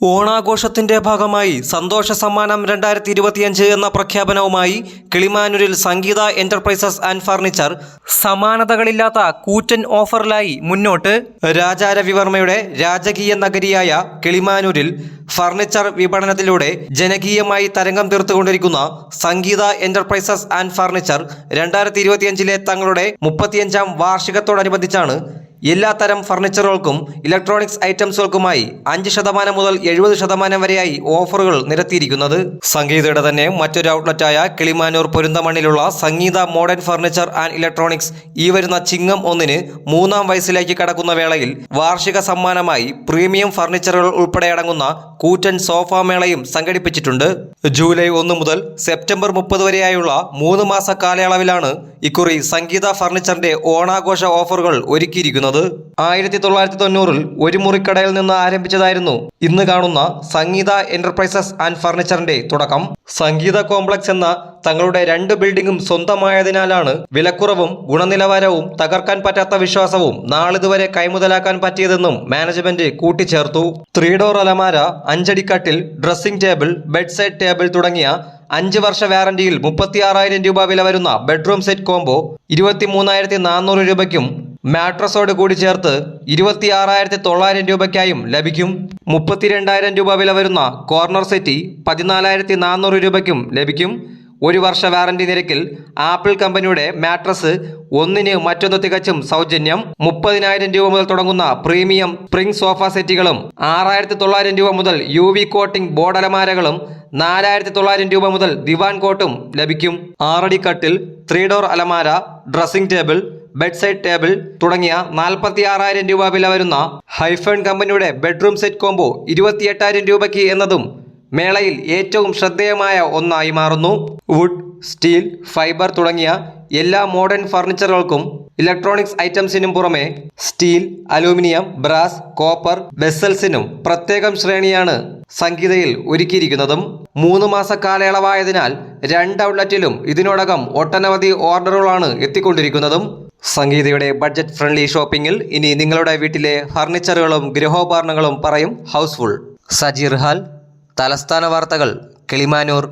ഓണാഘോഷത്തിന്റെ ഭാഗമായി സന്തോഷ സമ്മാനം രണ്ടായിരത്തി ഇരുപത്തിയഞ്ച് എന്ന പ്രഖ്യാപനവുമായി കിളിമാനൂരിൽ സംഗീത എന്റർപ്രൈസസ് ആൻഡ് ഫർണിച്ചർ സമാനതകളില്ലാത്ത കൂറ്റൻ ഓഫറിലായി മുന്നോട്ട്. രാജാരവിവർമ്മയുടെ രാജകീയ നഗരിയായ കിളിമാനൂരിൽ ഫർണിച്ചർ വിപണനത്തിലൂടെ ജനകീയമായി തരംഗം തീർത്തുകൊണ്ടിരിക്കുന്ന സംഗീത എന്റർപ്രൈസസ് ആൻഡ് ഫർണിച്ചർ രണ്ടായിരത്തി ഇരുപത്തിയഞ്ചിലെ തങ്ങളുടെ മുപ്പത്തിയഞ്ചാം വാർഷികത്തോടനുബന്ധിച്ചാണ് എല്ലാ തരം ഫർണിച്ചറുകൾക്കും ഇലക്ട്രോണിക്സ് ഐറ്റംസുകൾക്കുമായി അഞ്ച് ശതമാനം മുതൽ എഴുപത് ശതമാനം വരെയായി ഓഫറുകൾ നിരത്തിയിരിക്കുന്നത്. സംഗീതയുടെ തന്നെ മറ്റൊരു ഔട്ട്ലെറ്റായ Kilimanoor പൊരുന്തമണ്ണിലുള്ള Sangeetha modern furniture and electronics ഈ വരുന്ന ചിങ്ങം ഒന്നിന് മൂന്നാം വയസ്സിലേക്ക് കടക്കുന്ന വേളയിൽ വാർഷിക സമ്മാനമായി പ്രീമിയം ഫർണിച്ചറുകൾ ഉൾപ്പെടെ അടങ്ങുന്ന കൂറ്റൻ സോഫ മേളയും സംഘടിപ്പിച്ചിട്ടുണ്ട്. ജൂലൈ ഒന്ന് മുതൽ സെപ്റ്റംബർ മുപ്പത് വരെയായുള്ള മൂന്ന് മാസ കാലയളവിലാണ് ഇക്കുറി സംഗീത ഫർണിച്ചറിന്റെ ഓണാഘോഷ ഓഫറുകൾ ഒരുക്കിയിരിക്കുന്നത്. ആയിരത്തി തൊള്ളായിരത്തി തൊണ്ണൂറിൽ ഒരു മുറിക്കടയിൽ നിന്ന് ആരംഭിച്ചതായിരുന്നു. ഇന്ന് കാണുന്ന സംഗീത എന്റർപ്രൈസസ് ആൻഡ് ഫർണിച്ചറിന്റെ തുടക്കം. സംഗീത കോംപ്ലക്സ് എന്ന തങ്ങളുടെ രണ്ട് ബിൽഡിംഗും സ്വന്തമായതിനാലാണ് വിലക്കുറവും ഗുണനിലവാരവും തകർക്കാൻ പറ്റാത്ത വിശ്വാസവും നാളിതുവരെ കൈമുതലാക്കാൻ പറ്റിയതെന്നും മാനേജ്മെന്റ് കൂട്ടിച്ചേർത്തു. ത്രീ ഡോർ അലമാര അഞ്ചടിക്കട്ടിൽ dressing table bed side table തുടങ്ങിയ അഞ്ച് വർഷ വാറന്റിയിൽ മുപ്പത്തിയാറായിരം രൂപ വില വരുന്ന ബെഡ്റൂം സെറ്റ് കോംബോ ഇരുപത്തി മൂന്നായിരത്തി നാനൂറ് രൂപയ്ക്കും മാട്രസോട് കൂടി ചേർത്ത് ഇരുപത്തി ആറായിരത്തി തൊള്ളായിരം രൂപയ്ക്കായും ലഭിക്കും. മുപ്പത്തിരണ്ടായിരം രൂപ വില വരുന്ന കോർണർ സെറ്റി പതിനാലായിരത്തി നാനൂറ് രൂപയ്ക്കും ലഭിക്കും. ഒരു വർഷ വാറന്റി നിരക്കിൽ ആപ്പിൾ കമ്പനിയുടെ മാട്രസ് ഒന്നിന് മറ്റൊന്ന് തികച്ചും സൗജന്യം. മുപ്പതിനായിരം രൂപ മുതൽ തുടങ്ങുന്ന പ്രീമിയം സ്പ്രിംഗ് സോഫ സെറ്റുകളും ആറായിരത്തി തൊള്ളായിരം രൂപ മുതൽ യു വി കോട്ടിംഗ് ബോർഡ് അലമാരകളും നാലായിരത്തി തൊള്ളായിരം രൂപ മുതൽ ദിവാൻ കോട്ടും ലഭിക്കും. ആറടി കട്ടിൽ ത്രീ ഡോർ അലമാര dressing table bed side table തുടങ്ങിയ നാൽപ്പത്തി ആറായിരം രൂപ വില വരുന്ന ഹൈഫൺ കമ്പനിയുടെ ബെഡ്റൂം സെറ്റ് കോംബോ ഇരുപത്തിയെട്ടായിരം രൂപയ്ക്ക് എന്നതും മേളയിൽ ഏറ്റവും ശ്രദ്ധേയമായ ഒന്നായി മാറുന്നു. വുഡ് സ്റ്റീൽ ഫൈബർ തുടങ്ങിയ എല്ലാ മോഡേൺ ഫർണിച്ചറുകൾക്കും ഇലക്ട്രോണിക്സ് ഐറ്റംസിനും പുറമെ സ്റ്റീൽ അലൂമിനിയം ബ്രാസ് കോപ്പർ വെസൽസിനും പ്രത്യേകം ശ്രേണിയാണ് സംഗീതയിൽ ഒരുക്കിയിരിക്കുന്നതും. മൂന്ന് മാസ കാലയളവായതിനാൽ രണ്ട് ഔട്ട്ലെറ്റിലും ഇതിനോടകം ഒട്ടനവധി ഓർഡറുകളാണ് എത്തിക്കൊണ്ടിരിക്കുന്നതും. സംഗീതയുടെ ബഡ്ജറ്റ് ഫ്രണ്ട്ലി ഷോപ്പിംഗിൽ ഇനി നിങ്ങളുടെ വീട്ടിലെ ഫർണിച്ചറുകളും ഗൃഹോപകരണങ്ങളും പറയും ഹൗസ്ഫുൾ സജീർ തലസ്ഥാന വാർത്തകൾ കിളിമാനൂർ.